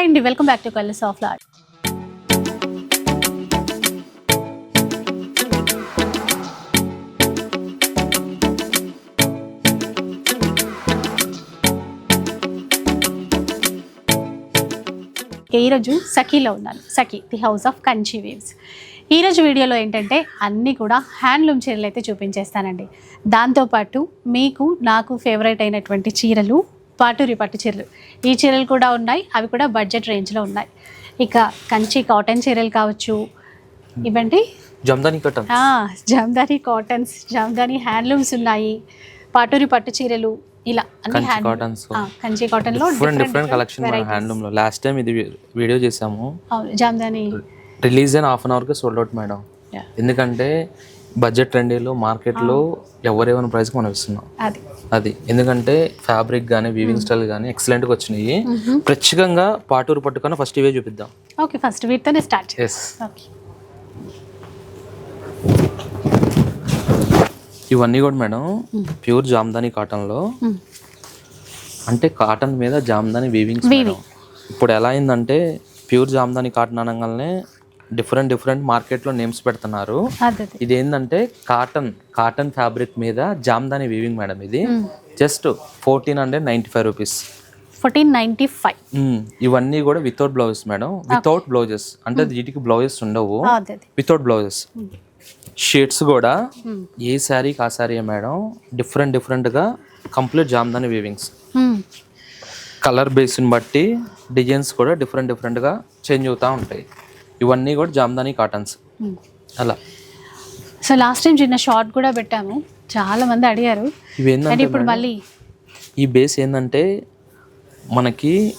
Hi అండి welcome back to colours of lad. ఈరోజు సఖీలో ఉన్నాను. Sakhi the house of Kanchi waves ఈరోజు వీడియోలో ఏంటంటే అన్నీ కూడా హ్యాండ్లూమ్ చీరలు అయితే చూపించేస్తానండి. దాంతోపాటు మీకు నాకు ఫేవరెట్ అయినటువంటి చీరలు పాటూరి పట్టు చీరలు. ఈ చీరలు కూడా ఉన్నాయి. అవి కూడా బడ్జెట్ రేంజ్లో ఉన్నాయి. ఇక కంచి కాటన్ చీరలు కావచ్చు. ఇవండి. జమ్దాని జామ్దాని కాటన్స్ జామ్దాని హ్యాండ్లూమ్స్ ఉన్నాయి. పాటూరి పట్టు చీరలు. ఇలా అన్ని Kanchi hand cottons Kanchi different different collection మన హ్యాండ్లూమ్లో. లాస్ట్ టైం ఇది వీడియో చేసాము అవును జామ్దాని. రిలీజ్ అయిన హాఫ్ అన్ అవర్కి సోల్డ్ అవుట్ మేడం. ఎందుకంటే బడ్జెట్ ట్రెండీలో మార్కెట్లో ఎవరేమైనా ప్రైస్కి మనం ఇస్తున్నాం. అది. అది. ఎందుకంటే ఫ్యాబ్రిక్ కానీ వీవింగ్ స్టైల్ కానీ ఎక్సలెంట్గా వచ్చినాయి. ప్రత్యేకంగా పాటూరు పట్టుకొని ఫస్ట్ ఇవే చూపిద్దాం. ఓకే ఫస్ట్ వీటితోనే స్టార్ట్ ఎస్ ఇవన్నీ కూడా మేడం ప్యూర్ జామ్దాని కాటన్లో. అంటే కాటన్ మీద జామ్దాని వీవింగ్స్ మేడం. ఇప్పుడు ఎలా అయిందంటే ప్యూర్ జామ్దాని కాటన్ అనగానే డిఫరెంట్ డిఫరెంట్ మార్కెట్లో నేమ్స్ పెడుతున్నారు. ఇది ఏంటంటే కాటన్ కాటన్ ఫ్యాబ్రిక్ మీద జామ్దాని వీవింగ్ మేడం ఇది. Just fourteen hundred ninety five rupees fourteen ninety five ఇవన్నీ కూడా without blouses madam without blouses అంటే వీటికి బ్లౌజెస్ ఉండవు. వితౌట్ బ్లౌజెస్ షేడ్స్ కూడా ఏ శారీకి ఆ శారీ మేడం డిఫరెంట్ డిఫరెంట్గా కంప్లీట్ జామ్దాని వీవింగ్స్. కలర్ బేస్ని బట్టి డిజైన్స్ కూడా డిఫరెంట్ డిఫరెంట్గా చేంజ్ అవుతూ ఉంటాయి. ఇవన్నీ కూడా జామ్దాని కాటన్స్. మ్మ్. అలా. సో లాస్ట్ టైం చిన్న షార్ట్ కూడా పెట్టాము. చాలా మంది అడిగారు. ఇవి అండ్ ఏంటంటే ఇప్పుడు మళ్ళీ ఈ బేస్ ఏంటంటే మనకి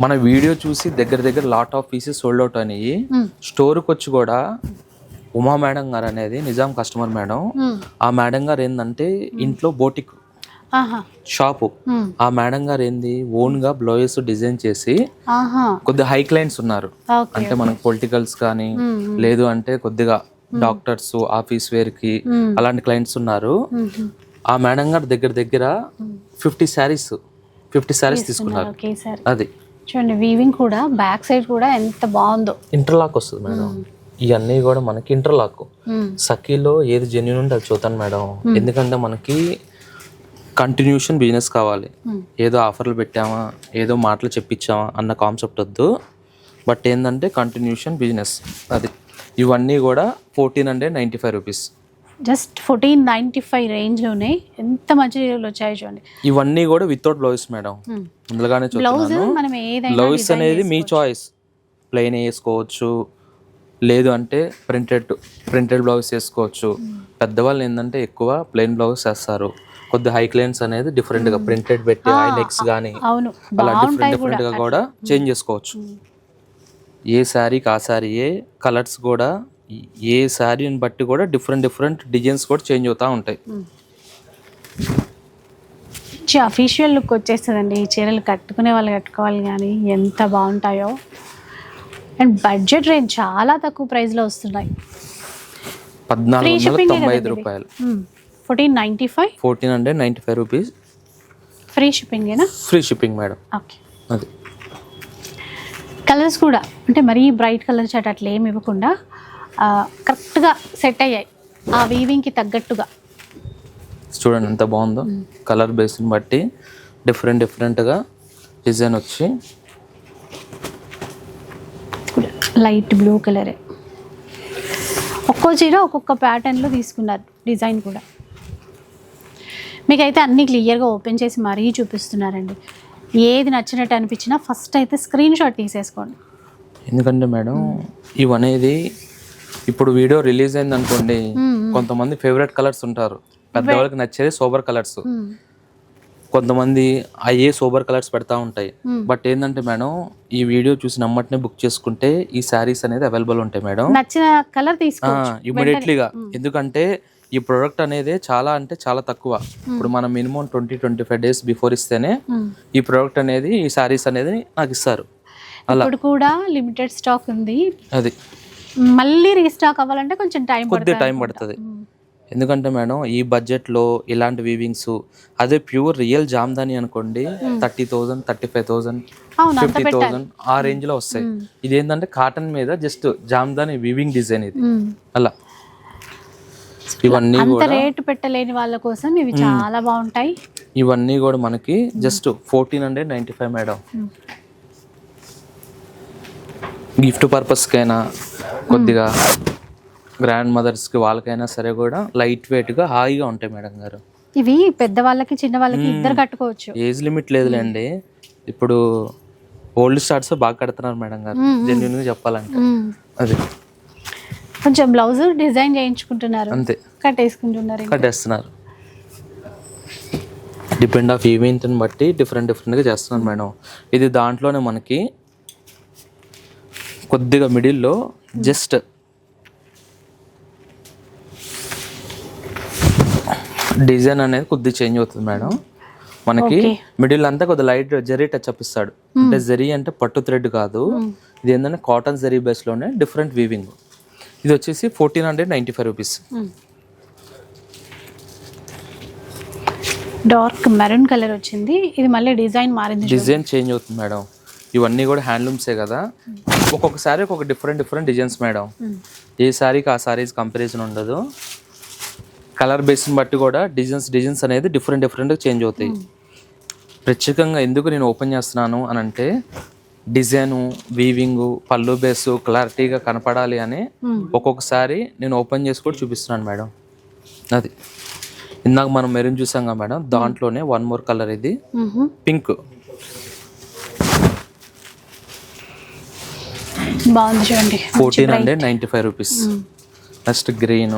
మన వీడియో చూసి దగ్గర దగ్గర lot of pieces sold out అయినాయి. స్టోర్కి వచ్చి కూడా ఉమా మేడం గారు అనేది నిజాం కస్టమర్ మేడం. మ్మ్. ఆ మేడం గారు ఏంటంటే ఇంట్లో బోటిక్ షాపు. ఆ మేడం గారు ఏంది? ఓన్గా బ్లౌజెస్ డిజైన్ చేసి కొద్దిగా హై క్లయింట్స్ ఉన్నారు. అంటే మనకు పొలిటికల్స్ కానీ. లేదు అంటే కొద్దిగా డాక్టర్స్ ఆఫీస్ వేర్కి. అలాంటి క్లయింట్స్ ఉన్నారు. ఆ మేడం గారి దగ్గర దగ్గర ఫిఫ్టీ శారీస్ ఫిఫ్టీ శారీస్ తీసుకున్నారు. అది. చూడండి వీవింగ్ కూడా బ్యాక్ సైడ్ కూడా ఎంత బాగుందో. ఇంటర్లాక్ వస్తుంది మేడం. ఇవన్నీ కూడా మనకి ఇంటర్లాక్. సఖీలో ఏది జెన్యున్ ఉంటే అది చూతాను మేడం. ఎందుకంటే మనకి కంటిన్యూషన్ బిజినెస్ కావాలి. మ్మ్. ఏదో ఆఫర్లు పెట్టామా ఏదో మాటలు చెప్పించామా అన్న కాన్సెప్ట్ వద్దు. బట్ ఏంటంటే కంటిన్యూషన్ బిజినెస్ అది ఇవన్నీ కూడా fourteen hundred ninety five rupees just fourteen ninety five రేంజ్లోనే ఎంత మంచి వచ్చాయి చూడండి. ఇవన్నీ కూడా వితౌట్ బ్లౌజ్ మేడం. ముందుగానే బ్లౌజ్ చెప్తున్నాను. మనం ఏదైనా బ్లౌజ్ అనేది మీ చాయిస్ ప్లెయిన్ వేసుకోవచ్చు. లేదు అంటే ప్రింటెడ్ ప్రింటెడ్ బ్లౌజ్ వేసుకోవచ్చు. పెద్దవాళ్ళు ఏంటంటే ఎక్కువ ప్లెయిన్ బ్లౌజ్ వేస్తారు. కొద్ది హై క్లైన్స్ అనేది different గా ప్రింటెడ్ పెట్టి హై నెక్స్ కానీ అవును. అలా డిఫరెంట్ కూడా డిఫరెంట్గా కూడా చేంజ్ చేసుకోవచ్చు. ఏ శారీకి ఆ శారీయే కలర్స్ కూడా ఏ శారీని బట్టి కూడా డిఫరెంట్ డిఫరెంట్ డిజైన్స్ కూడా చేంజ్ అవుతూ ఉంటాయి. మంచి అఫీషియల్ లుక్ వచ్చేస్తుందండి. ఈ చీరలు కట్టుకునే వాళ్ళు కట్టుకోవాలి కానీ ఎంత బాగుంటాయో. అండ్ బడ్జెట్ రేంజ్ చాలా తక్కువ ప్రైస్లో వస్తున్నాయి. పద్నాలుగు వందల ఏ తొంభై ఐదు? రూపాయలు. Fourteen ninety five? Fourteen hundred ninety five rupees. Free షిప్పింగేనా free shipping madam okay అది. కలర్స్ కూడా అంటే మరీ బ్రైట్ కలర్ చాట్ అట్లా ఏమి ఇవ్వకుండా కరెక్ట్గా సెట్ అయ్యాయి. ఆ వీవింగ్కి తగ్గట్టుగా. చూడండి ఎంత బాగుందో? కలర్ బేస్ని బట్టి డిఫరెంట్ డిఫరెంట్గా డిజైన్ వచ్చి. లైట్ బ్లూ కలరే ఒక్కో చీర ఒక్కొక్క ప్యాటర్న్లో తీసుకున్నారు డిజైన్ కూడా. మీకైతే అన్నీ క్లియర్గా ఓపెన్ చేసి మరీ చూపిస్తున్నారండి. ఏది నచ్చినట్టు అనిపించినా ఫస్ట్ అయితే స్క్రీన్ షాట్ తీసేసుకోండి. ఎందుకంటే మేడం ఇవనేది ఇప్పుడు వీడియో రిలీజ్ అయింది అనుకోండి కొంతమంది ఫేవరెట్ కలర్స్ ఉంటారు. పెద్దవాళ్ళకి నచ్చేది సోబర్ కలర్స్. కొంతమంది అయ్యే సోబర్ కలర్స్ పెడతా ఉంటాయి. బట్ ఏంటంటే మేడం ఈ వీడియో చూసి నమ్మటనే బుక్ చేసుకుంటే ఈ శారీస్ అనేది అవైలబుల్ ఉంటాయి మేడం. నచ్చిన కలర్ తీసుకో ఇమీడియట్లీగా ఎందుకంటే ఈ ప్రోడక్ట్ అనేది చాలా అంటే చాలా తక్కువ. ఇప్పుడు మనం minimum twenty twenty five days before ఇస్తేనే ఈ ప్రోడక్ట్ అనేది ఈ శారీస్ అనేది నాకు ఇస్తారు. ఇప్పుడు కూడా లిమిటెడ్ స్టాక్ ఉంది. అది. మళ్ళీ రీస్టాక్ అవ్వాలంటే కొంచెం టైం కొద్ది టైం పడుతుంది. ఎందుకంటే మేడం ఈ బడ్జెట్లో ఇలాంటి వీవింగ్స్ అదే ప్యూర్ రియల్ జామ్దాని అనుకోండి thirty thousand thirty five thousand fifty thousand ఆ రేంజ్లో వస్తాయి. ఇది ఏంటంటే కాటన్ మీద జస్ట్ జామ్దాని వీవింగ్ డిజైన్ ఇది. అలా. ఇవన్నీ అంత కూడా రేటు పెట్టలేని వాళ్ళ కోసం ఇవి చాలా బాగుంటాయి. ఇవన్నీ కూడా మనకి just fourteen hundred ninety five madam. Gift పర్పస్కైనా కొద్దిగా గ్రాండ్ మదర్స్కి వాళ్ళకైనా సరే కూడా లైట్ వెయిట్గా హాయిగా ఉంటాయి మేడం గారు. ఇవి పెద్ద వాళ్ళకి చిన్న వాళ్ళకి ఇద్దరు కట్టుకోవచ్చు. ఏజ్ లిమిట్ లేదులేండి. ఇప్పుడు ఓల్డ్ స్టార్ట్స్ బాగా కడుతున్నారు మేడం గారు. జెన్యున్గా చెప్పాలంటే. అది. కొంచెం బ్లౌజ్ డిజైన్ చేయించుకుంటున్నారు. అంతే. కట్టేసుకుంటున్నారు. కట్టేస్తున్నారు డిపెండ్ ఆఫ్ ఈవెంట్ని బట్టి డిఫరెంట్ డిఫరెంట్గా చేస్తున్నారు మేడం. ఇది దాంట్లోనే మనకి కొద్దిగా మిడిల్లో జస్ట్ డిజైన్ అనేది కొద్దిగా చేంజ్ అవుతుంది మేడం. మనకి. మిడిల్ అంతా కొద్దిగా లైట్ జరీ టచ్ అప్ ఇస్తాడు. అంటే జరీ అంటే పట్టు థ్రెడ్ కాదు. ఇది ఏంటంటే కాటన్ జరీ బేస్లోనే డిఫరెంట్ వీవింగ్ ఇది వచ్చేసి fourteen hundred ninety five rupees. Dark maroon colour వచ్చింది. ఇది మళ్ళీ డిజైన్ మారింది. డిజైన్ చేంజ్ అవుతుంది మేడం. ఇవన్నీ కూడా హ్యాండ్లూమ్సే కదా. ఒక్కొక్క శారీ ఒక్కొక్క డిఫరెంట్ డిఫరెంట్ డిజైన్స్ మేడం. ఏ శారీకి ఆ శారీస్ కంపారిజన్ ఉండదు. కలర్ బేస్ని బట్టి కూడా డిజైన్స్ డిజైన్స్ అనేది డిఫరెంట్ డిఫరెంట్గా చేంజ్ అవుతాయి. ప్రత్యేకంగా ఎందుకు నేను ఓపెన్ చేస్తున్నాను అని అంటే డిజైను వీవింగ్ పళ్ళు బేసు క్లారిటీగా కనపడాలి అని మ్మ్. ఒక్కొక్కసారి నేను ఓపెన్ చేసి కూడా చూపిస్తున్నాను మేడం. అది. ఇందాక మనం మెరూన్ చూసాం కదా మేడం దాంట్లోనే వన్ మోర్ కలర్ ఇది. పింక్ బాగుంది చూడండి. Fourteen hundred ninety five rupees next green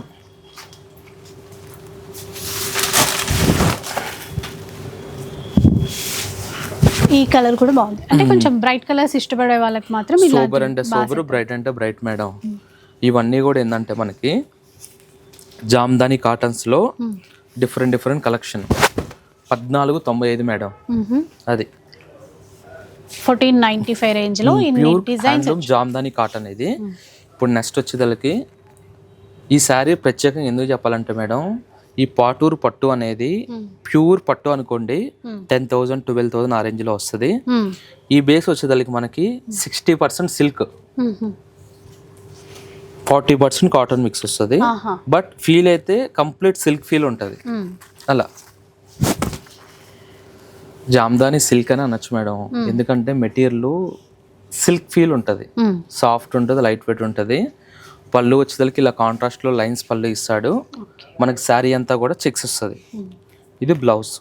ఈ కలర్ కూడా బాగుంది. అంటే కొంచెం బ్రైట్ కలర్స్ ఇష్టపడే వాళ్ళకి మాత్రం సూపర్ అంటే సూపర్ బ్రైట్ అంటే బ్రైట్ మేడం ఇవన్నీ కూడా ఏంటంటే మనకి జామ్దాని కాటన్స్లో డిఫరెంట్ డిఫరెంట్ కలెక్షన్ పద్నాలుగు తొంభై ఐదు మేడం అది. ఫోర్టీన్ నైన్టీ ఫైవ్ రేంజ్లో ఇన్ని ప్యూర్ డిజైన్స్ జామ్దాని కాటన్ ఇది. ఇప్పుడు నెక్స్ట్ వచ్చేదలకి ఈ శారీ ప్రత్యేకంగా ఎందుకు చెప్పాలంటే మేడం ఈ పాటూరు పట్టు అనేది ప్యూర్ పట్టు అనుకోండి టెన్ థౌజండ్ ట్వెల్వ్ థౌజండ్ ఆ రేంజ్లో వస్తుంది. ఈ బేస్ వచ్చేదానికి మనకి sixty percent silk forty percent cotton mix వస్తుంది. బట్ ఫీల్ అయితే కంప్లీట్ సిల్క్ ఫీల్ ఉంటుంది. అలా. జామ్దాని సిల్క్ అని అనొచ్చు మేడం. ఎందుకంటే మెటీరియల్ సిల్క్ ఫీల్ ఉంటుంది. సాఫ్ట్ ఉంటుంది లైట్ వెయిట్ ఉంటుంది. పళ్ళు వచ్చేదానికి ఇలా కాంట్రాస్ట్లో లైన్స్ పళ్ళు ఇస్తాడు. మనకి శారీ అంతా కూడా చెక్స్ వస్తుంది. ఇది blouse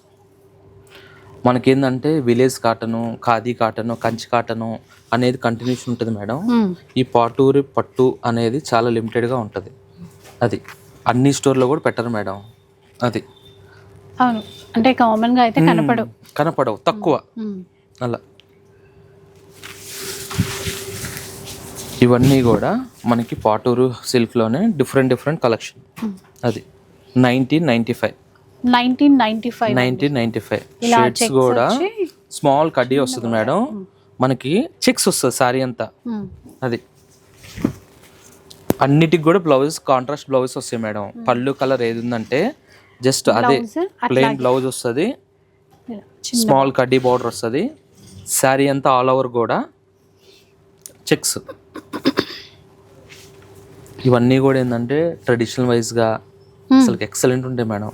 మనకేందంటే village cotton khadi cotton Kanchi cotton అనేది కంటిన్యూషన్ ఉంటుంది మేడం. మ్మ్. ఈ పాటూరి పట్టు అనేది చాలా లిమిటెడ్గా ఉంటుంది. అది అన్ని స్టోర్లో కూడా పెట్టరు మేడం. అది. అవును. అంటే కామన్గా అయితే కనపడవు. కనపడవు. తక్కువ. అలా. ఇవన్నీ కూడా మనకి పాటూరు సిల్క్లోనే డిఫరెంట్ డిఫరెంట్ కలెక్షన్ అది nineteen ninety five nineteen ninety five nineteen ninety five shades కూడా స్మాల్ కడ్డీ వస్తుంది మేడం. మనకి చెక్స్ వస్తుంది సారీ అంతా. మ్మ్. అది. అన్నిటికి కూడా బ్లౌజెస్ కాంట్రాస్ట్ బ్లౌజెస్ వస్తాయి మేడం. పళ్ళు కలర్ ఏది ఉందంటే జస్ట్ అదే ప్లెయిన్ బ్లౌజ్ వస్తుంది. స్మాల్ కడ్డీ బార్డర్ వస్తుంది. శారీ అంతా ఆల్ ఓవర్ కూడా చెక్స్ ఇవన్నీ కూడా ఏంటంటే ట్రెడిషనల్ వైజ్గా అసలు ఎక్సలెంట్ ఉంటాయి మేడం.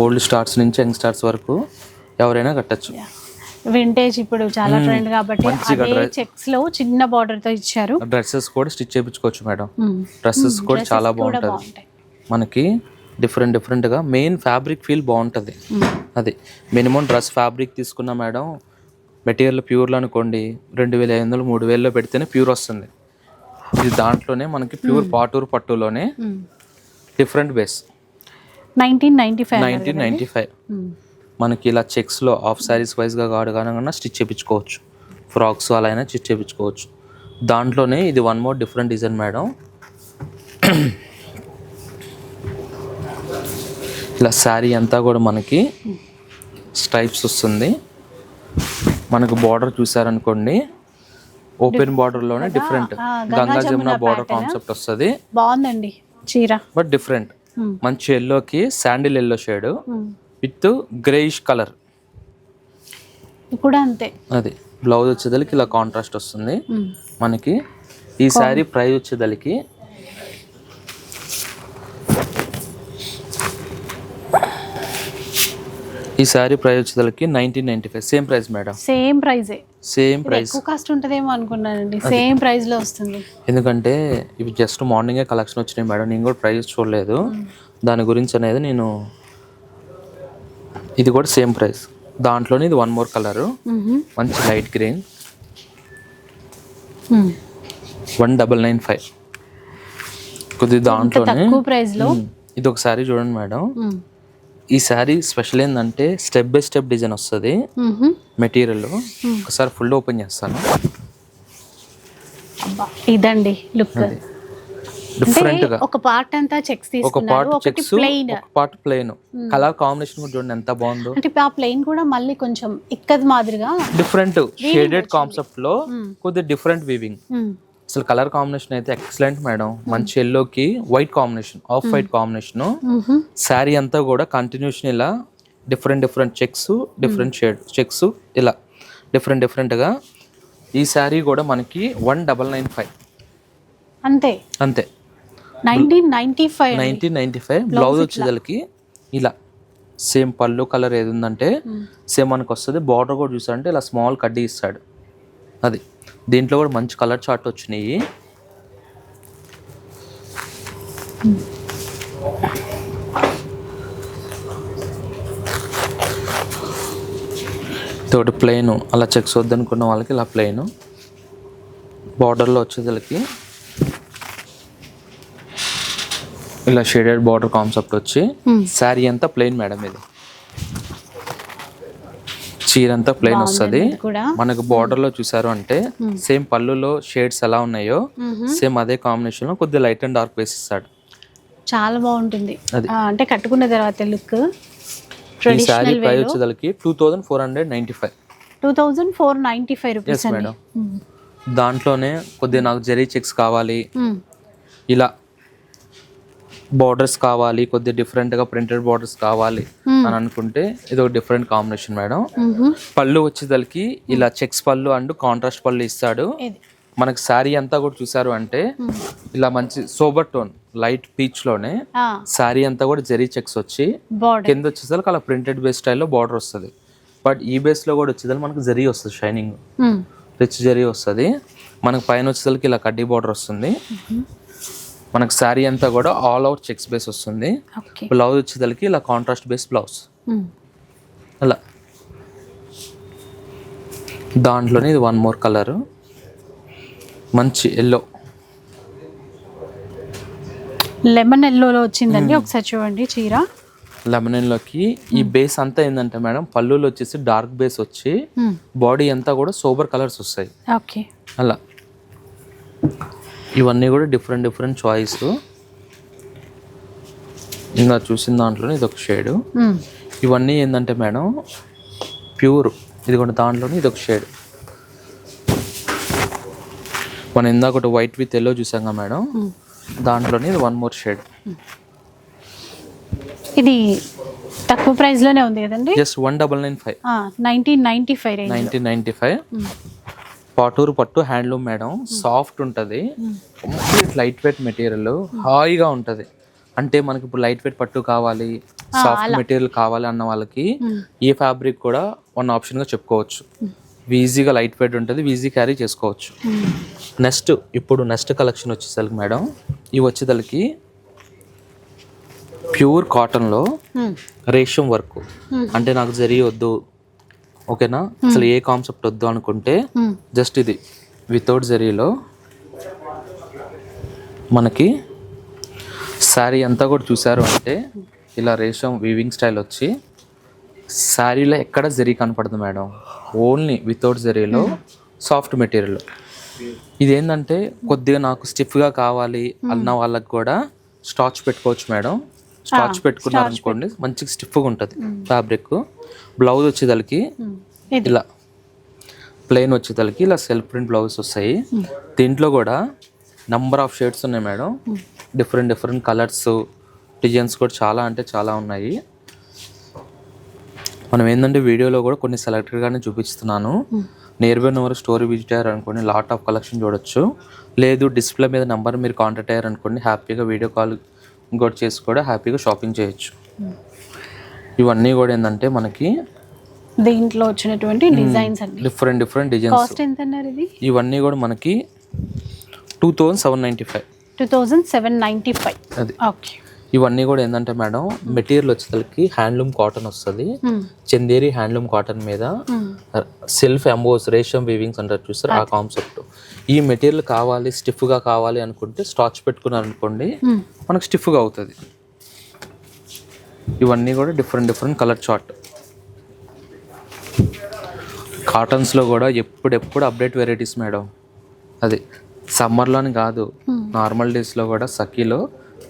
ఓల్డ్ స్టార్స్ నుంచి యంగ్ స్టార్స్ వరకు ఎవరైనా కట్టచ్చు. వింటేజ్ ఇప్పుడు చాలా ట్రెండ్ కాబట్టి మంచిగా అదే చెక్స్లో చిన్న బార్డర్తో ఇచ్చారు. డ్రెస్సెస్ కూడా స్టిచ్ చేయించుకోవచ్చు మేడం. డ్రెస్సెస్ కూడా Dresses చాలా కూడా బాగుంటుంది. బాగుంటాయి. మనకి డిఫరెంట్ డిఫరెంట్గా మెయిన్ ఫ్యాబ్రిక్ ఫీల్ బాగుంటుంది. అది మినిమం డ్రెస్ ఫ్యాబ్రిక్ తీసుకున్న మేడం మెటీరియల్ ప్యూర్లో అనుకోండి రెండు వేల ఐదు వందలు మూడు వేలలో పెడితేనే ప్యూర్ వస్తుంది. ఇది దాంట్లోనే మనకి pure Paturu పట్టులోనే different base. Nineteen ninety five nineteen ninety five. మనకి ఇలా చెక్స్లో శారీస్ వైజ్గా కానీ స్టిచ్ చేయించుకోవచ్చు. ఫ్రాక్స్ అలా అయినా స్టిచ్ చేయించుకోవచ్చు. దాంట్లోనే ఇది one more different design madam. ఇలా శారీ అంతా కూడా మనకి స్ట్రైప్స్ వస్తుంది. మనకు బార్డర్ చూసారనుకోండి ఓపెన్ బార్డర్లోనే డిఫరెంట్ ఆ, గంగా జమున బార్డర్ కాన్సెప్ట్ వస్తుంది. బాగుందండి చీర. బట్ డిఫరెంట్ మ్మ్. మంచి ఎల్లోకి sandal yellow shade. With greyish colour కూడా అంతే. అది. బ్లౌజ్ వచ్చేదలికి ఇలా కాంట్రాస్ట్ వస్తుంది. మ్మ్. మనకి ఈ శారీ ప్రైస్ వచ్చేదలికి ఈ sari price వచ్చేదలికి nineteen ninety five same price madam same ప్రైజే same price ఎక్కువ కాస్ట్ ఉంటుందేమో అనుకున్నానండి. సేమ్ ప్రైస్లో వస్తుంది. ఎందుకంటే ఇవి జస్ట్ మార్నింగే కలెక్షన్ వచ్చినాయి మేడం. నేను కూడా ప్రైస్ చూడలేదు. దాని గురించి అనేది నేను ఇది కూడా సేమ్ ప్రైస్ దాంట్లోనే ఇది వన్ మోర్ కలరు. మంచి light green. One double nine five కొద్దిగా దాంట్లోనే. ఇది ఒక శారీ చూడండి మేడం. ఈ శారీ స్పెషల్ ఏంటంటే స్టెప్ బై స్టెప్ డిజైన్ వస్తుంది. మెటీరియల్. ఒకసారి ఫుల్ ఓపెన్ చేస్తాను. ఇదండి లుక్. అంటే డిఫరెంట్గా ఒక పార్ట్ అంతా చెక్స్ ఒక పార్ట్ ఒకటి చెక్స్ ఒక పార్ట్ ప్లెయిన్. కలర్ కాంబినేషన్ కూడా చూడండి ఎంత బాగుందో. అంటే ఆ ప్లెయిన్ కూడా మళ్ళీ కొంచెం ఇక్కది మాదిరిగా డిఫరెంట్ షేడెడ్ కాన్సెప్ట్లో. కొద్దిగా డిఫరెంట్ వీవింగ్. అసలు కలర్ కాంబినేషన్ అయితే ఎక్సలెంట్ మేడం. మంచి ఎల్లోకి white combination off white combination. Saree అంతా కూడా కంటిన్యూషన్ ఇలా different different checks different shade checks ఇలా డిఫరెంట్ డిఫరెంట్గా ఈ శారీ కూడా మనకి వన్ డబల్ నైన్ ఫైవ్ అంతే. అంతే. Nineteen ninety five nineteen ninety five blouse వచ్చేదానికి ఇలా సేమ్ పళ్ళు కలర్ ఏది ఉందంటే సేమ్ మనకు వస్తుంది. బార్డర్ కూడా చూసారంటే ఇలా స్మాల్ కడ్డీ ఇస్తాడు. అది. దీంట్లో కూడా మంచి కలర్ చార్ట్ వచ్చినాయి. తోటి ప్లెయిన్ అలా చెక్స్ వద్దనుకున్న వాళ్ళకి ఇలా ప్లెయిన్ బార్డర్లో వచ్చేదానికి ఇలా షేడెడ్ బార్డర్ కాన్సెప్ట్ వచ్చి శారీ అంతా ప్లెయిన్ మేడం ఇది. చీర అంతా ప్లెయిన్ వస్తుంది. మనకు బార్డర్లో చూసారు అంటే సేమ్ పళ్ళులో షేడ్స్ ఎలా ఉన్నాయో సేమ్ అదే కాంబినేషన్లో కొద్దిగా లైట్ అండ్ డార్క్ వేసి ఇస్తాడు చాలా బాగుంటుంది. అంటే కట్టుకున్న తర్వాత లుక్ ఈ శారీ ప్రైస్ వచ్చేదానికి two thousand four hundred ninety five two thousand four ninety five rupees madam దాంట్లోనే కొద్దిగా నాకు జెరీ చెక్స్ కావాలి. ఇలా బార్డర్స్ కావాలి కొద్దిగా different గా ప్రింటెడ్ బార్డర్స్ కావాలి అని అనుకుంటే ఇది ఒక డిఫరెంట్ కాంబినేషన్ మేడం. పళ్ళు వచ్చేదానికి ఇలా చెక్స్ పళ్ళు అండ్ కాంట్రాస్ట్ పళ్ళు ఇస్తాడు. మనకి శారీ అంతా కూడా చూసారు అంటే ఇలా మంచి సోబర్ టోన్ లైట్ పీచ్లోనే శారీ అంతా కూడా జెరీ చెక్స్ వచ్చి కింద వచ్చేసరికి అలా ప్రింటెడ్ బేస్ స్టైల్లో బార్డర్ వస్తుంది. బట్ ఈ బేస్లో కూడా వచ్చేసరికి మనకి జరీ వస్తుంది షైనింగ్ రిచ్ జరీ వస్తుంది. మనకి పైన వచ్చేసరికి ఇలా కడ్డీ బార్డర్ వస్తుంది. మనకి శారీ అంతా కూడా ఆల్ అవుట్ చెక్స్ బేస్ వస్తుంది. బ్లౌజ్ వచ్చేసరికి ఇలా కాంట్రాస్ట్ బేస్ బ్లౌజ్ అలా. దాంట్లోనే ఇది వన్ మోర్ కలర్ మంచి ఎల్లో లెమన్ ఎల్లోలో వచ్చిందండి. ఒకసారి చూడండి చీర. లెమనన్లోకి ఈ బేస్ అంతా ఏంటంటే మేడం పళ్ళులో వచ్చేసి డార్క్ బేస్ వచ్చి. బాడీ అంతా కూడా సోబర్ కలర్స్ వస్తాయి. ఓకే అలా. ఇవన్నీ కూడా డిఫరెంట్ డిఫరెంట్ చాయిస్ ఇంకా చూసిన దాంట్లోనే ఇది ఒక షేడు. ఇవన్నీ ఏంటంటే మేడం ప్యూర్ ఇది కూడా దాంట్లోనే ఇది ఒక షేడ్ మనం ఇందాక ఒకటి వైట్ విత్ ఎల్లో చూసాం కదా మేడం? దాంట్లోనే ఇది వన్ మోర్ షేడ్ ఇది తక్కువ ప్రైస్లోనే ఉంది కదండి? Just one double nine five nineteen ninety five nineteen ninety five Paturu పట్టు హ్యాండ్లూమ్ మేడం. సాఫ్ట్ ఉంటుంది. కంప్లీట్ లైట్ వెయిట్ మెటీరియల్ హాయిగా ఉంటుంది. అంటే మనకి ఇప్పుడు లైట్ వెయిట్ పట్టు కావాలి సాఫ్ట్ మెటీరియల్ కావాలి అన్న వాళ్ళకి ఈ ఫ్యాబ్రిక్ కూడా వన్ ఆప్షన్గా చెప్పుకోవచ్చు. ఈజీగా లైట్ వెయిట్ ఉంటుంది ఈజీ క్యారీ చేసుకోవచ్చు. నెక్స్ట్ ఇప్పుడు నెక్స్ట్ కలెక్షన్ వచ్చేసరికి మేడం ఇవి వచ్చేసరికి ప్యూర్ కాటన్లో రేషం వర్క్ అంటే నాకు జరీ వద్దు ఓకేనా? అసలు ఏ కాన్సెప్ట్ వద్దు అనుకుంటే జస్ట్ ఇది. వితౌట్ జరీలో మనకి శారీ అంతా కూడా చూసారు అంటే ఇలా రేషం వీవింగ్ స్టైల్ వచ్చి శారీలో ఎక్కడ జరీ కనపడదు మేడం. ఓన్లీ వితౌట్ జరీలో సాఫ్ట్ మెటీరియల్. ఇదేంటంటే కొద్దిగా నాకు స్టిఫ్గా కావాలి అన్న వాళ్ళకి కూడా స్టాచ్ పెట్టుకోవచ్చు మేడం. స్టాచ్ పెట్టుకున్నారు అనుకోండి మంచిగా స్టిఫ్గా ఉంటుంది ఫ్యాబ్రిక్. బ్లౌజ్ వచ్చేదానికి ఇది ఇలా ప్లెయిన్ వచ్చేదానికి ఇలా సెల్ఫ్ ప్రింట్ బ్లౌజ్ వస్తాయి. దీంట్లో కూడా నంబర్ ఆఫ్ షేడ్స్ ఉన్నాయి madam. Different different colours designs కూడా చాలా అంటే చాలా ఉన్నాయి. మనం ఏంటంటే వీడియోలో కూడా కొన్ని సెలెక్టెడ్గానే చూపిస్తున్నాను. Near by number store visit అయ్యారు అనుకోండి లాట్ ఆఫ్ కలెక్షన్ చూడొచ్చు. లేదు డిస్ప్లే మీద నెంబర్ మీరు కాంటాక్ట్ అయ్యారు అనుకోండి హ్యాపీగా వీడియో కాల్ ఇంకోటి చేసి కూడా హ్యాపీగా షాపింగ్ చేయొచ్చు. ఇవన్నీ కూడా ఏంటంటే మనకి దీంట్లో వచ్చినటువంటి డిజైన్స్ అండి డిఫరెంట్ డిఫరెంట్ డిజైన్స్ కాస్ట్ ఎంత అన్నారు ఇది? ఇవన్నీ కూడా మనకి two thousand seven ninety five two thousand seven ninety five అది. ఓకే ఇవన్నీ కూడా ఏంటంటే మేడం మెటీరియల్ వచ్చేసరికి హ్యాండ్లూమ్ కాటన్ వస్తుంది. చందేరి హ్యాండ్లూమ్ కాటన్ మీద సెల్ఫ్ ఎంబోస్ రేషియం వీవింగ్స్ అంటారు చూస్తారు ఆ కాన్సెప్ట్ ఈ మెటీరియల్ కావాలి స్టిఫ్గా కావాలి అనుకుంటే స్టాచ్ పెట్టుకున్నారు అనుకోండి మనకు స్టిఫ్గా అవుతుంది. ఇవన్నీ కూడా డిఫరెంట్ డిఫరెంట్ కలర్ చార్ట్ కాటన్స్లో కూడా ఎప్పుడెప్పుడు అప్డేట్ వెరైటీస్ మేడం అది సమ్మర్లోని కాదు. నార్మల్ డేస్లో కూడా సఖీలో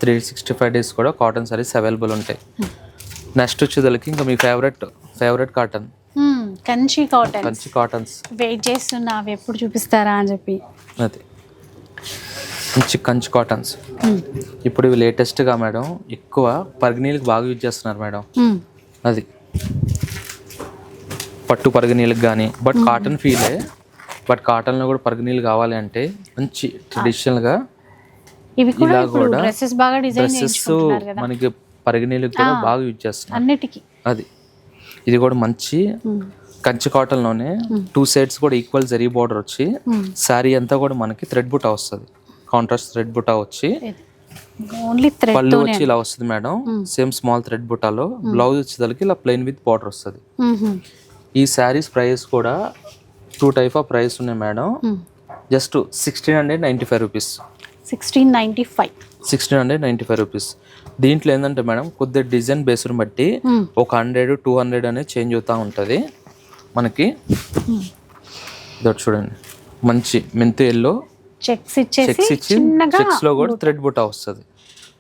త్రీ సిక్స్టీ ఫైవ్ డేస్ కూడా కాటన్ సారీస్ అవైలబుల్ ఉంటాయి. నెక్స్ట్ వచ్చేదానికి ఇంకా మీ favourite favourite cotton Kanchi cotton మంచి కాటన్స్ వెయిట్ చేస్తున్నా అవి ఎప్పుడు చూపిస్తారా అని చెప్పి. అది. మంచి కంచి కాటన్స్. ఇప్పుడు ఇవి లేటెస్ట్గా మేడం ఎక్కువ పరిగణీలకు బాగా యూజ్ చేస్తున్నారు మేడం. అది. పట్టు పరిగణీలకు కానీ బట్ కాటన్ ఫీలే బట్ కాటన్లో కూడా పరిగణీలు కావాలి అంటే మంచి ట్రెడిషనల్గా ఇవి కూడా కూడా డ్రెస్సెస్ బాగా డిజైన్ డ్రెస్సెస్ చేయించుకుంటున్నారు కదా. మనకి పరిగణీలకు కూడా బాగా యూజ్ చేస్తున్నారు. అన్నిటికీ. అది. ఇది కూడా మంచి కంచి కాటన్లోనే టూ సైడ్స్ కూడా ఈక్వల్ జరీ బార్డర్ వచ్చి శారీ అంతా కూడా మనకి థ్రెడ్ బుటా వస్తుంది. కాంట్రాస్ట్ థ్రెడ్ బుటా వచ్చి ఓన్లీ థ్రెడ్ పళ్ళు వచ్చి ఇలా వస్తుంది మేడం. సేమ్ స్మాల్ థ్రెడ్ బుటాలో. బ్లౌజ్ వచ్చేసరికి ఇలా ప్లెయిన్ విత్ బార్డర్ వస్తుంది. ఈ శారీస్ ప్రైస్ కూడా టూ టైప్ ఆఫ్ ప్రైస్ ఉన్నాయి madam. Just sixteen hundred ninety five rupees sixteen ninety five sixteen hundred ninety five rupees దీంట్లో ఏంటంటే మేడం కొద్దిగా డిజైన్ బేస్ని బట్టి ఒక హండ్రెడ్ టూ హండ్రెడ్ అనేది చేంజ్ అవుతూ ఉంటుంది. మనకి ఇదొకటి చూడండి. మంచి మెంతు ఎల్లో చెక్స్ ఇచ్చేసి చెక్స్ ఇచ్చి చిన్నగా చెక్స్లో కూడా థ్రెడ్ బుటా వస్తుంది.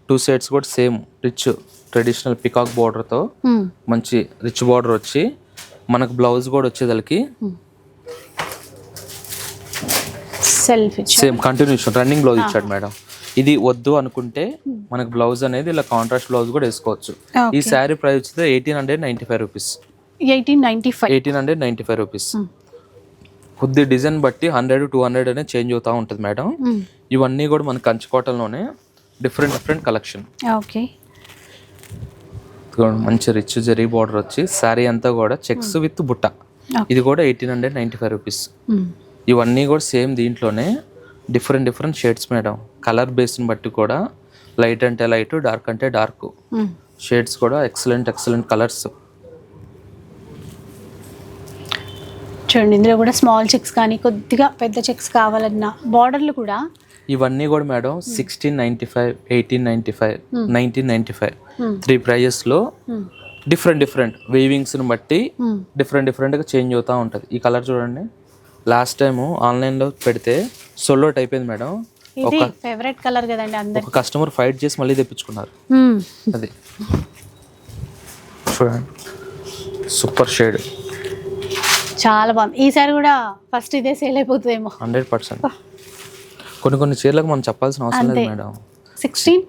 టూ సైడ్స్ కూడా సేమ్ రిచ్ ట్రెడిషనల్ పికాక్ బార్డర్తో మ్మ్. మంచి రిచ్ బార్డర్ వచ్చి మనకు బ్లౌజ్ కూడా వచ్చేదానికి self same continuation running blouse ఇచ్చాడు మేడం. ఇది వద్దు అనుకుంటే మనకు బ్లౌజ్ అనేది ఇలా కాంట్రాస్ట్ బ్లౌజ్ కూడా వేసుకోవచ్చు. ఈ శారీ ప్రైస్ వచ్చి eighteen hundred ninety five rupees eighteen ninety five eighteen hundred ninety five rupees కొద్ది డిజైన్ బట్టి హండ్రెడ్ టూ హండ్రెడ్ అనేది చేంజ్ అవుతూ ఉంటుంది మేడం. ఇవన్నీ కూడా మన కంచి కాటన్లోనే డిఫరెంట్ డిఫరెంట్ కలెక్షన్. ఓకే. మంచి రిచ్ జరీ బార్డర్ వచ్చి శారీ అంతా కూడా చెక్స్ విత్ బుట్ట. ఇది కూడా eighteen hundred ninety five rupees. ఇవన్నీ కూడా సేమ్ దీంట్లోనే different different shades madam. Colour బేస్ని బట్టి కూడా లైట్ అంటే లైట్ డార్క్ అంటే డార్క్. షేడ్స్ కూడా ఎక్సలెంట్ ఎక్సలెంట్ కలర్స్. చూడండి ఇందులో కూడా స్మాల్ చెక్స్ కానీ కొద్దిగా పెద్ద చెక్స్ కావాలన్నా బార్డర్లు కూడా. ఇవన్నీ కూడా madam sixteen ninety five eighteen ninety five nineteen ninety five three ప్రైజెస్లో డిఫరెంట్ డిఫరెంట్ వేవింగ్స్ని బట్టి డిఫరెంట్ డిఫరెంట్గా చేంజ్ అవుతూ ఉంటుంది. ఈ కలర్ చూడండి. లాస్ట్ టైం ఆన్లైన్లో పెడితే సొల్లోట్ అయిపోయింది మేడం. ఇది ఫేవరెట్ కలర్ కదండి ఒక కస్టమర్ ఫైట్ చేసి మళ్ళీ తెప్పించుకున్నారు. అది. చూడండి. సూపర్ షేడ్ చాలా బాగుంది. ఈసారి కూడా ఫస్ట్ ఇదే సేల్ అయిపోతుందేమో. Hundred percent. కొన్ని కొన్ని చీరలకు మనం చెప్పాల్సిన అవసరం లేదు madam. Sixteen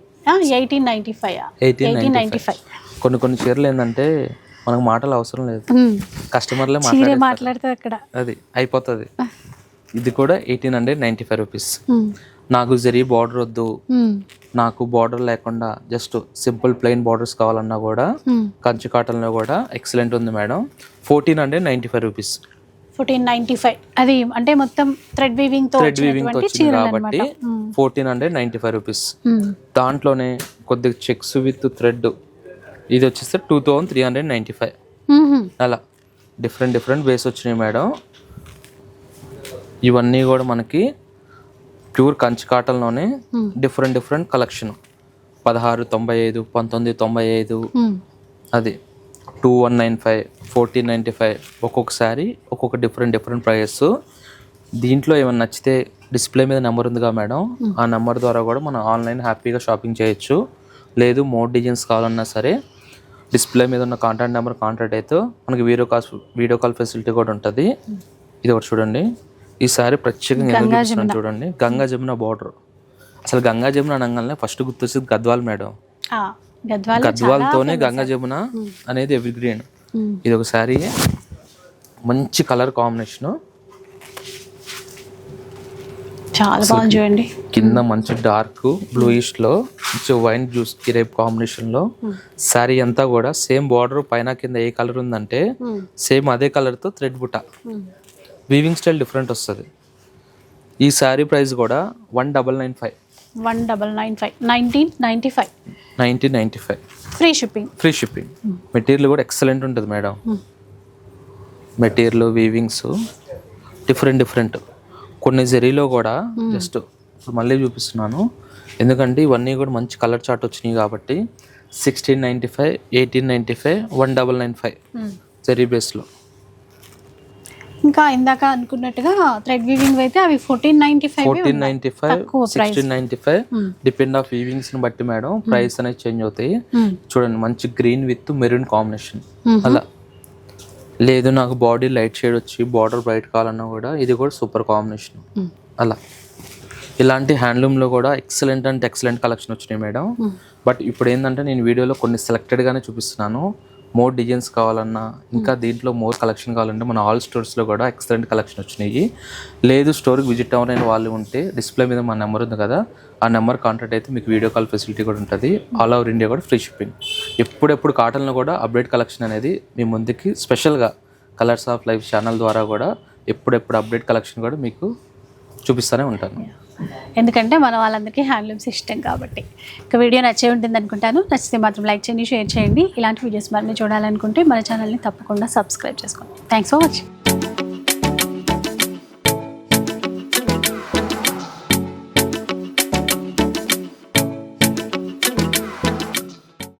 eighteen ninety five eighteen eighteen ninety five. కొన్ని కొన్ని చీరలు ఏంటంటే మనకు మాటలు అవసరం లేదు. కస్టమర్లే మాట్లాడుతుంది అక్కడ. అది అయిపోతుంది. ఇది కూడా eighteen hundred ninety five rupees నాకు జరీ బార్డర్ వద్దు. నాకు బార్డర్ లేకుండా జస్ట్ సింపుల్ ప్లెయిన్ బార్డర్స్ కావాలన్నా కూడా కంచి కాటన్లో కూడా ఎక్సలెంట్ ఉంది madam. Fourteen hundred ninety five rupees fourteen ninety five అది అంటే మొత్తం థ్రెడ్ వీవింగ్తో థ్రెడ్ వచ్చినటువంటి వచ్చింది కాబట్టి fourteen hundred ninety five rupees దాంట్లోనే కొద్దిగా చెక్స్ విత్ థ్రెడ్ ఇది వచ్చేస్తే two thousand three hundred ninety five అలా. డిఫరెంట్ డిఫరెంట్ వేస్ వచ్చినాయి మేడం. ఇవన్నీ కూడా మనకి ప్యూర్ కంచి కాటన్లోనే డిఫరెంట్ డిఫరెంట్ కలెక్షన్ పదహారు తొంభై ఐదు పంతొమ్మిది తొంభై ఐదు. అది two one nine five fourteen ninety five ఒక్కొక్కసారి ఒక్కొక్క డిఫరెంట్ డిఫరెంట్ ప్రైజెస్ దీంట్లో ఏమైనా నచ్చితే డిస్ప్లే మీద నెంబర్ ఉందిగా మేడం. ఆ నెంబర్ ద్వారా కూడా మనం ఆన్లైన్ హ్యాపీగా షాపింగ్ చేయొచ్చు. లేదు మోర్ డిజైన్స్ కావాలన్నా సరే డిస్ప్లే మీద ఉన్న కాంటాక్ట్ నెంబర్ కాంటాక్ట్ అయితే మనకి video call video call facility కూడా ఉంటుంది. ఇది ఒకటి చూడండి. ఈసారి ప్రత్యేకంగా చూడండి. గంగా జమున బార్డర్ అసలు గంగా జమున అనగానే ఫస్ట్ గుర్తొచ్చేది గద్వాల్ మేడం. గద్వాల్తోనే గంగా జమున అనేది ఎవరి గ్రీన్ ఇది ఒక శారీ మంచి కలర్ కాంబినేషను చాలా బాగుంది చూడండి. కింద మంచి డార్క్ బ్లూయిష్లో వైన్ జ్యూస్కి రేపు కాంబినేషన్లో శారీ అంతా కూడా సేమ్ బార్డర్ పైన కింద ఏ కలర్ ఉందంటే సేమ్ అదే కలర్తో థ్రెడ్ బుట్ట. వీవింగ్ స్టైల్ డిఫరెంట్ వస్తుంది. ఈ శారీ ప్రైస్ కూడా one double nine five one double nine five nineteen ninety five nineteen ninety five free shipping free shipping material కూడా ఎక్సలెంట్ ఉంటుంది madam material weavings different different కొన్ని జరీలో కూడా జస్ట్ ఇప్పుడు మళ్ళీ చూపిస్తున్నాను. ఎందుకంటే ఇవన్నీ కూడా మంచి కలర్ చార్ట్ వచ్చినాయి కాబట్టి sixteen ninety five eighteen ninety five one double nine five zari బేస్లో ఇంకా ఇందాక అనుకున్నట్టుగా థ్రెడ్ వీవింగ్ అయితే అవి fourteen ninety five fourteen ninety five. Sixteen ninety five depend of వీవింగ్స్ని బట్టి మేడం ప్రైస్ అనేది చేంజ్ అవుతాయి. చూడండి మంచి గ్రీన్ విత్ మెరూన్ కాంబినేషన్ అలా. లేదు నాకు బాడీ లైట్ షేడ్ వచ్చి బార్డర్ బ్రైట్ కావాలన్నా కూడా ఇది కూడా సూపర్ కాంబినేషన్ అలా. ఇలాంటి హ్యాండ్లూమ్లో కూడా ఎక్సలెంట్ అంటే ఎక్సలెంట్ కలెక్షన్ వచ్చినాయి మేడం బట్ ఇప్పుడు ఏంటంటే నేను వీడియోలో కొన్ని సెలెక్టెడ్గానే చూపిస్తున్నాను. మోర్ డిజైన్స్ కావాలన్నా ఇంకా దీంట్లో మోర్ కలెక్షన్ కావాలంటే మన ఆల్ స్టోర్స్లో కూడా ఎక్సలెంట్ కలెక్షన్ వచ్చినాయి. లేదు స్టోర్కి విజిట్ అవ్వని వాళ్ళు ఉంటే డిస్ప్లే మీద మా నెంబర్ ఉంది కదా ఆ నెంబర్ కాంటాక్ట్ అయితే మీకు వీడియో కాల్ ఫెసిలిటీ కూడా ఉంటుంది. ఆల్ ఓవర్ ఇండియా కూడా ఫ్రీ షిప్పింగ్ ఎప్పుడెప్పుడు కాటన్లో కూడా అప్డేట్ కలెక్షన్ అనేది మీ ముందుకి స్పెషల్గా కలర్స్ ఆఫ్ లైఫ్ ఛానల్ ద్వారా కూడా ఎప్పుడెప్పుడు అప్డేట్ కలెక్షన్ కూడా మీకు చూపిస్తూనే ఉంటాను. ఎందుకంటే మన వాళ్ళందరికీ హ్యాండ్లూమ్స్ ఇష్టం కాబట్టి. ఇక వీడియో నచ్చే ఉంటుంది అనుకుంటాను. నచ్చితే మాత్రం లైక్ చేయండి షేర్ చేయండి. ఇలాంటి వీడియోస్ మరిన్ని చూడాలనుకుంటే మన ఛానల్ని తప్పకుండా సబ్స్క్రైబ్ చేసుకోండి. Thanks for watching